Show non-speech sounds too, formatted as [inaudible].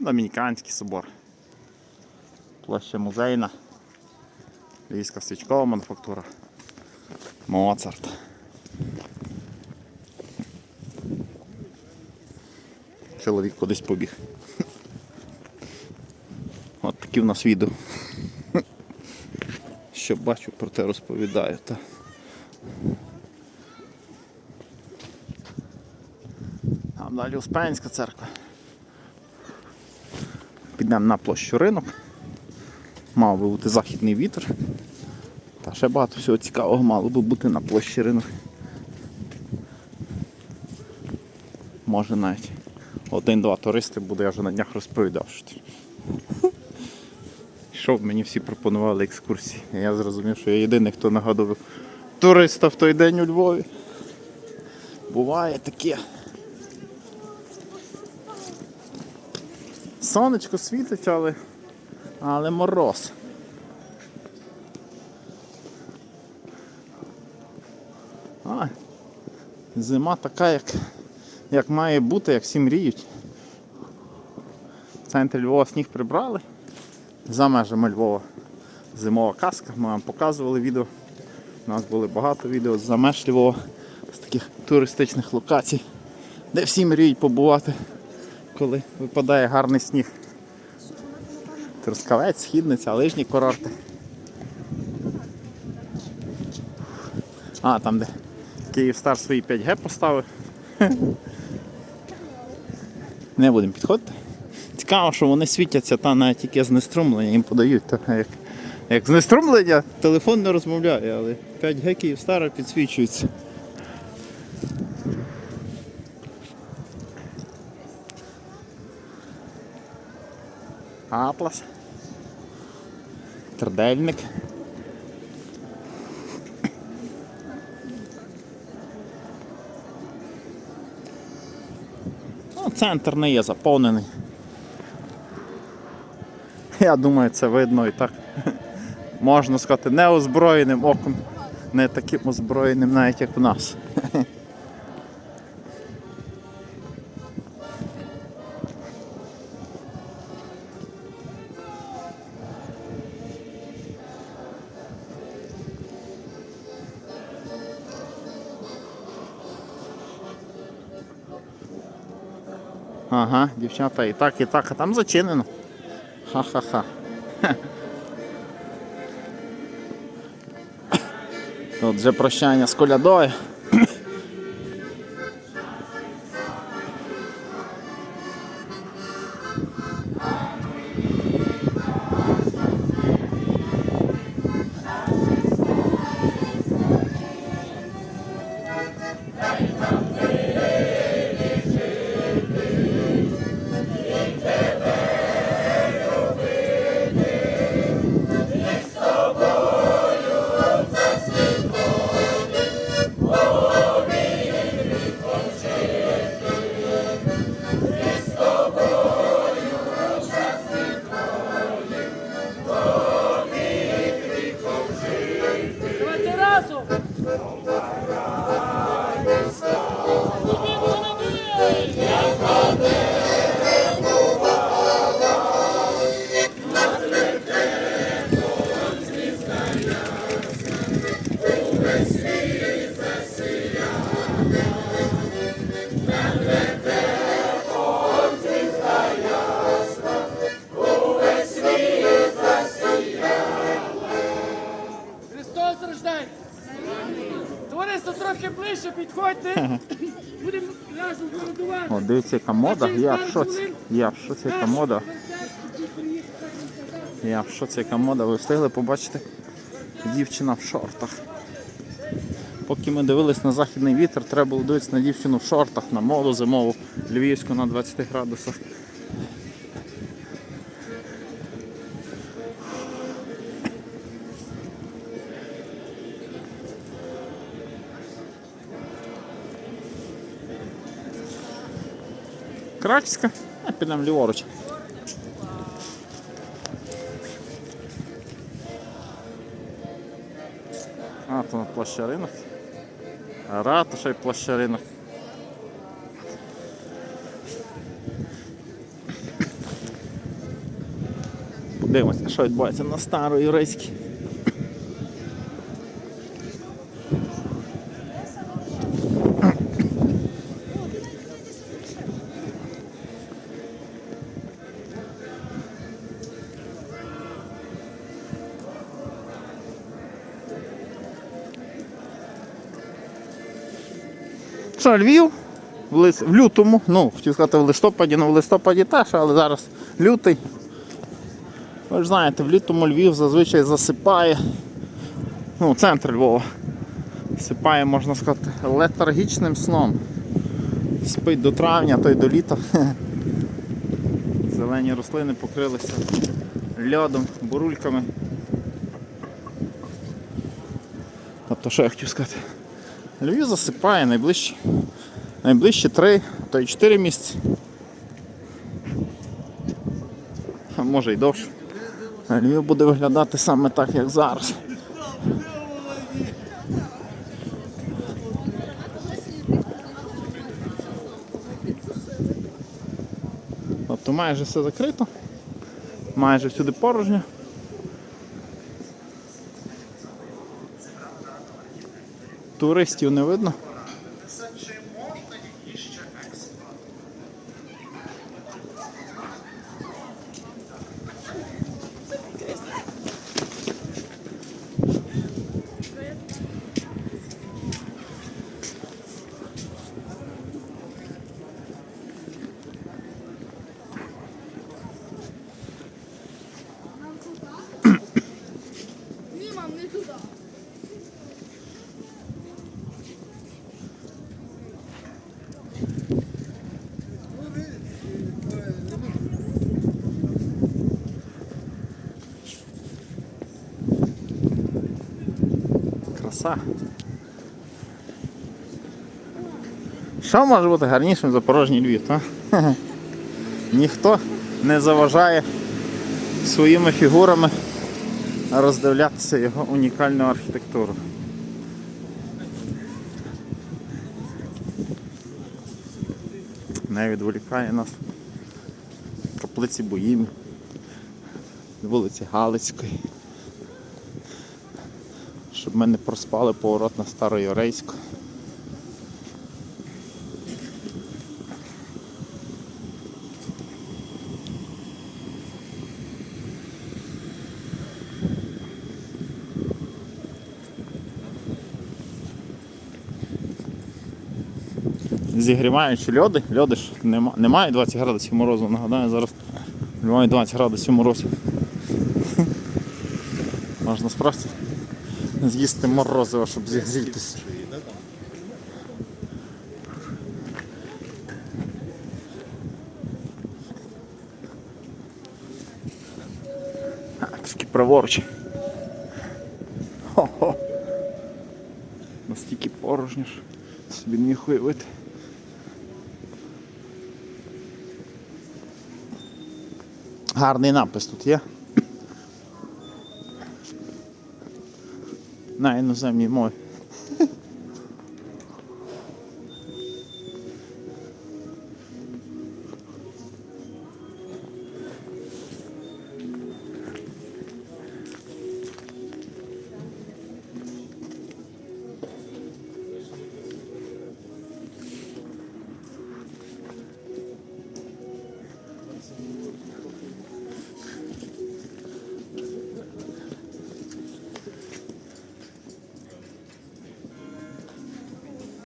Домініканський собор. Площа музейна. Львівська свічкова мануфактура. Моцарт. Чоловік кудись побіг. [laughs] От такі в нас відео. [laughs] Що бачу, про те розповідаю. Та. Там далі Успенська церква. Підемо на площу ринок. Мав би бути західний вітер. Та ще багато всього цікавого мало би бути на площі ринок. Може навіть один-два туристи буде, я вже на днях розповідав. Що. Йшов, мені всі пропонували екскурсії. Я зрозумів, що я єдиний, хто нагадував туриста в той день у Львові. Буває таке. Сонечко світить, але, але мороз. А, зима така, як, як має бути, як всі мріють. В центрі Львова сніг прибрали. За межами Львова зимова казка. Ми вам показували відео. У нас були багато відео за меж Львова з таких туристичних локацій, де всі мріють побувати, коли випадає гарний сніг. Трускавець, східниця, лижні курорти. А, там де Київстар свої 5G поставив. [laughs] Не будемо підходити. Цікаво, що вони світяться та навіть тільки знеструмлення їм подають. Та, як, як знеструмлення, телефон не розмовляє, але 5G Київстара підсвічується. Атлас. Трдельник. Ну, центр не є заповнений. Я думаю, це видно і так. [laughs] Можна сказати, неозброєним оком, не таким озброєним, навіть як у нас. [laughs] Ага, дівчата і так, і так, а там зачинено. Ха-ха-ха. Тут вже прощання з колядою. Підходьте. [laughs] Будемо разом городувати. О, дивіться, яка мода. Я в шоці. Я в шоці, яка мода. Я в шоці, яка мода. Ви встигли побачити дівчина в шортах. Поки ми дивились на західний вітер, треба було дивитися на дівчину в шортах, на моду зимову, львівську на 20 градусах. Краківська, а підемо ліворуч. А, на площа ринок. Ратуша і площа ринок. Дивимося, що відбувається на староюрейській. Що, Львів в, лютому, ну, хотів сказати в листопаді, ну в листопаді теж, але зараз лютий. Ви ж знаєте, в лютому Львів зазвичай засипає. Ну, центр Львова. Засипає, можна сказати, летаргічним сном. Спить до травня, то й до літа. [laughs] Зелені рослини покрилися льодом, бурульками. Тобто, що я хотів сказати? Львів засипає найближчі, найближчі 3, то й 4 місяці. А може й довше. Львів буде виглядати саме так, як зараз. Тобто майже все закрито, майже всюди порожньо. Туристів не видно. Краса. Що може бути гарнішим за порожній Львів? А? [laughs] Ніхто не заважає своїми фігурами роздивлятися його унікальну архітектуру. Не відволікає нас каплиці Боїмі, вулиці Галицької. Щоб ми не проспали поворот на Староєрейську. Зігріваючи льоди, льоди ж нема, немає 20 градусів морозу, нагадаю, зараз немає 20 градусів морозу. [laughs] Можна справді з'їсти морозиво, щоб зігрітися. А, Трішки праворуч. Хо-хо. Настільки порожньо ж собі не уявити. Гарний напис тут є. На іноземній мові.